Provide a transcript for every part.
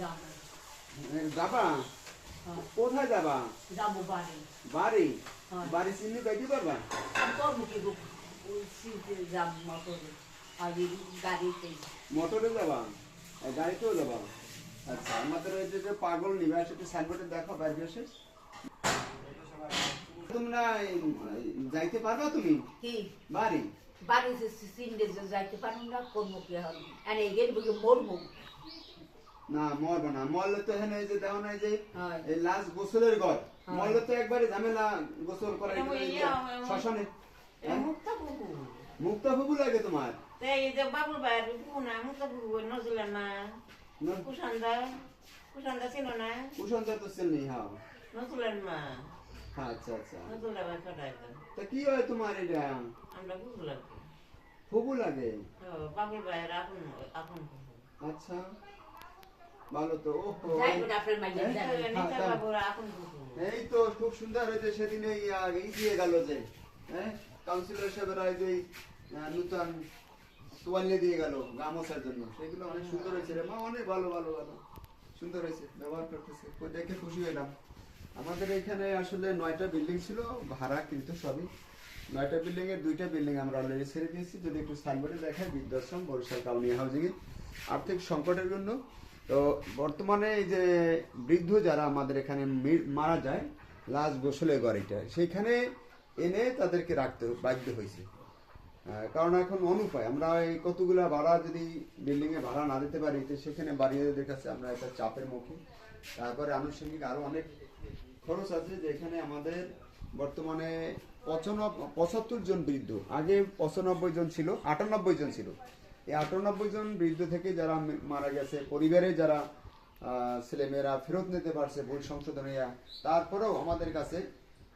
যাব। হ্যাঁ, কোথায় যাবা? যাব বাড়ি। বাড়ি? হ্যাঁ। বাড়ি চিনি পারবা করব কি সিটে যাব মোটরে। আর গাড়িতে মোটরে যাবা? গাড়িতেও যাবা? আচ্ছা আমাদের ওই যে পাগল একটু সাইনবোর্ডে দেখো বাইরে এসে তোমরা যাইতে পারবা তুমি? কি? বাড়ি? সিন্ডে যাইতে পারব না করব কি হবে আর এই গেলে মরবো? না মরবো না। মরলে তো এখানে যে দেওয়া নাই যে। এই লাশ গোসলের ঘর। মরলে তো একবারে ঝামেলা গোসল ইয়ে, শ্মশানে। হ্যাঁ? মুখটা মুক্তা ফুবু লাগে তোমার। এই যে বাবুর বাইর নজলে না। ছিল না? তো হ্যাঁ মা। আচ্ছা আচ্ছা। নজলে বা ছড়াই তা কি হয় তোমার এটা? আমরা ফুবু লাগে। বাবুর বাইর আচ্ছা। ভালো তো মাইয়া হ্যাঁ? কুকুর এই তো খুব সুন্দর হয়েছে সেদিন এই ই দিয়ে গেল যে হ্যাঁ কাউন্সিলর সাহেবেরা এই যে নূতন তোয়ালে দিয়ে গেল গামোছার জন্য। সেগুলো অনেক সুন্দর হয়েছে রে মা অনেক ভালো ভালো ভালো। সুন্দর হয়েছে ব্যবহার করতেছে। দেখে খুশি হলাম আমাদের এখানে আসলে নয়টা বিল্ডিং ছিল ভাড়া কিন্তু সবই। নয়টা বিল্ডিং এর দুইটা বিল্ডিং আমরা অলরেডি ছেড়ে দিয়েছি। যদি একটু সাইনবোর্ডে দেখায় বৃদ্ধাশ্রম বরিশাল কাউনিয়া হাউজিং এ। আর্থিক সংকটের জন্য তো বর্তমানে এই যে বৃদ্ধ যারা আমাদের এখানে মারা যায়, লাশ গোসলের বাড়িটা সেইখানে এনে তাদেরকে রাখতে বাধ্য হয়েছে। কারণ এখন অনুপায়, আমরা এই কতগুলা ভাড়া যদি বিল্ডিং এ ভাড়া না দিতে পারি, তো সেখানে বাড়িওয়ালাদের কাছে আমরা একটা চাপের মুখে। তারপরে আনুষঙ্গিক আরও অনেক খরচ আছে, যেখানে আমাদের বর্তমানে পঁচানব্বই পঁচাত্তর জন বৃদ্ধ, আগে পঁচানব্বই জন ছিল, আটানব্বই জন ছিল। এই আটানব্বই জন বৃদ্ধ থেকে যারা মারা গেছে, পরিবারে যারা ছেলেমেয়েরা ফেরত নিতে পারছে ভুল সংশোধনীরা তারপরেও আমাদের কাছে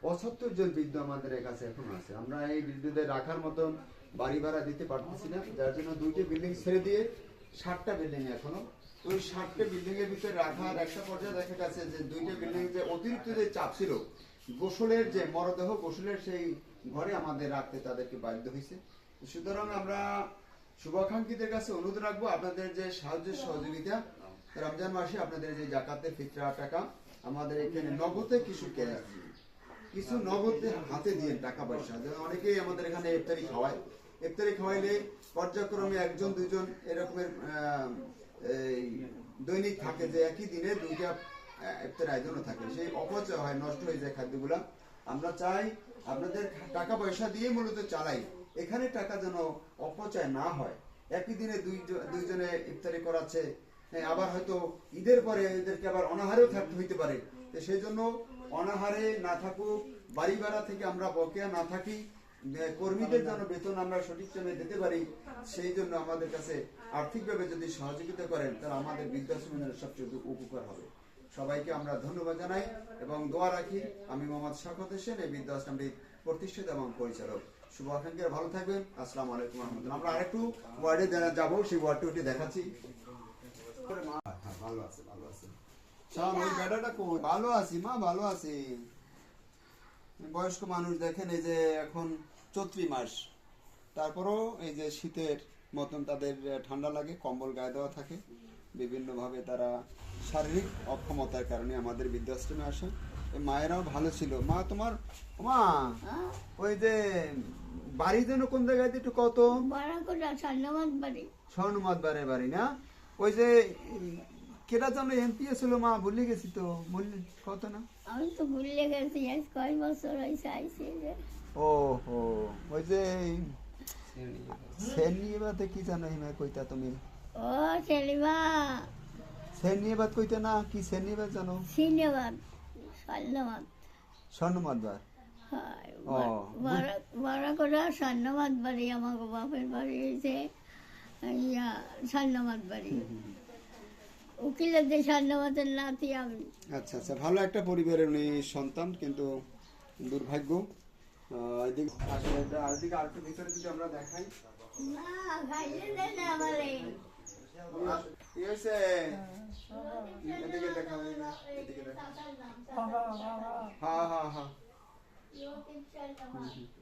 পঁচাত্তর জন বৃদ্ধ আমাদের কাছে এখন আছে। আমরা এই বৃদ্ধদের রাখার মতন বাড়ি ভাড়া দিতে পারতেছি না। যার জন্য দুইটি বিল্ডিং ছেড়ে দিয়ে ষাটটা বিল্ডিং এখনও। ওই ষাটটা বিল্ডিং এর ভিতরে রাখার একটা পর্যায়ে দেখা গেছে যে দুইটা বিল্ডিং যে অতিরিক্ত যে চাপ ছিল, গোসলের যে মরদেহ গোসলের সেই ঘরে আমাদের রাখতে তাদেরকে বাধ্য হয়েছে। সুতরাং আমরা শুভাকাঙ্ক্ষীদের কাছে অনুরোধ রাখব আপনাদের যে সাহায্য সহযোগিতা রমজান মাসে আপনাদের যে জাকাতের ফিতরা টাকা আমাদের এখানে নগদে কিছু ক্যাশ কিছু নগদে হাতে দিয়ে টাকা পয়সা। যেমন অনেকেই আমাদের এখানে ইফতারি খাওয়ায়। ইফতারি খাওয়াইলে পর্যায়ক্রমে একজন দুজন এরকমের এই দৈনিক থাকে যে একই দিনে দুইটা ইফতার আয়োজনও থাকে। সেই অপচয় হয় নষ্ট হয়ে যায় খাদ্যগুলা। আমরা চাই আপনাদের টাকা পয়সা দিয়ে মূলত চালাই। এখানে টাকা যেন অপচয় না হয়। একই দিনে দুই দুইজনে ইফতারি করাচ্ছে। আবার হয়তো ঈদের পরে এদেরকে আবার অনাহারেও থাকতে হইতে পারে। তো সেই জন্য অনাহারে না থাকুক, বাড়ি ভাড়া থেকে আমরা বকেয়া না থাকি কর্মীদের জন্য বেতন আমরা সঠিক সময়ে দিতে পারি, সেই জন্য আমাদের কাছে আর্থিকভাবে যদি সহযোগিতা করেন, তাহলে আমাদের বৃদ্ধাশ্রমের সবচেয়ে উপকার হবে। সবাইকে আমরা ধন্যবাদ জানাই এবং দোয়া রাখি। আমি মোহাম্মদ শাকত হোসেন, এই বৃদ্ধাশ্রমটির প্রতিষ্ঠিত এবং পরিচালক। শুভ আকাঙ্ক্ষীরা ভালো থাকবেন। আসসালামু আলাইকুম রহমতুল্লাহ। আমরা আরেকটু ওয়ার্ডে যারা যাব সেই ওয়ার্ডটি ওটি দেখাচ্ছি। হ্যাঁ, ভালো আছে ভালো আছে? ভালো আছি মা ভালো আছি। বয়স্ক মানুষ দেখেন এই যে এখন চৈত্রি মাস। তারপরেও এই যে শীতের মতন তাদের ঠান্ডা লাগে কম্বল গায়ে দেওয়া থাকে। বিভিন্নভাবে তারা শারীরিক অক্ষমতার কারণে আমাদের বৃদ্ধাশ্রমে আসে। মায়েরাও ভালো ছিল। মা তোমার মা ওই যে বাড়ি যেন কোন জায়গায় একটু কত স্বর্ণমাত বারে বাড়ি। না? ওই যে কেটা যেন এমপি ছিল মা ভুলে গেছি তো বললি কত না? আমি তো ভুলে গেছি কয় বছর হয়েছে আইসি ও হো ওই যে সেন নিয়ে বাতে কি জানো হিমা কইতা তুমি? ও সেলিমা সেন নিয়ে কইতা না কি সেন নিয়ে বাত জানো? সিনেমাদ সান্নাবাদ স্বর্ণমাত বার হয়। ও। বারাকোটা সান্নাবাদ বাড়ি আমার বাপের বাড়ি হয়েছে ইয়া সান্নাবাদ বাড়ি। উকিলের যে সান্নাবাদের নাতি আমি। আচ্ছা আচ্ছা ভালো একটা পরিবারের উনি সন্তান কিন্তু দুর্ভাগ্য। আহ, আসলে আরেকদিকে আরেকটু ভিতরে যদি আমরা দেখাই। না খাইলে দেয় না আমারে। কি হয়েছে? এদিকে দেখাও এদিকে। দেখাও 嗯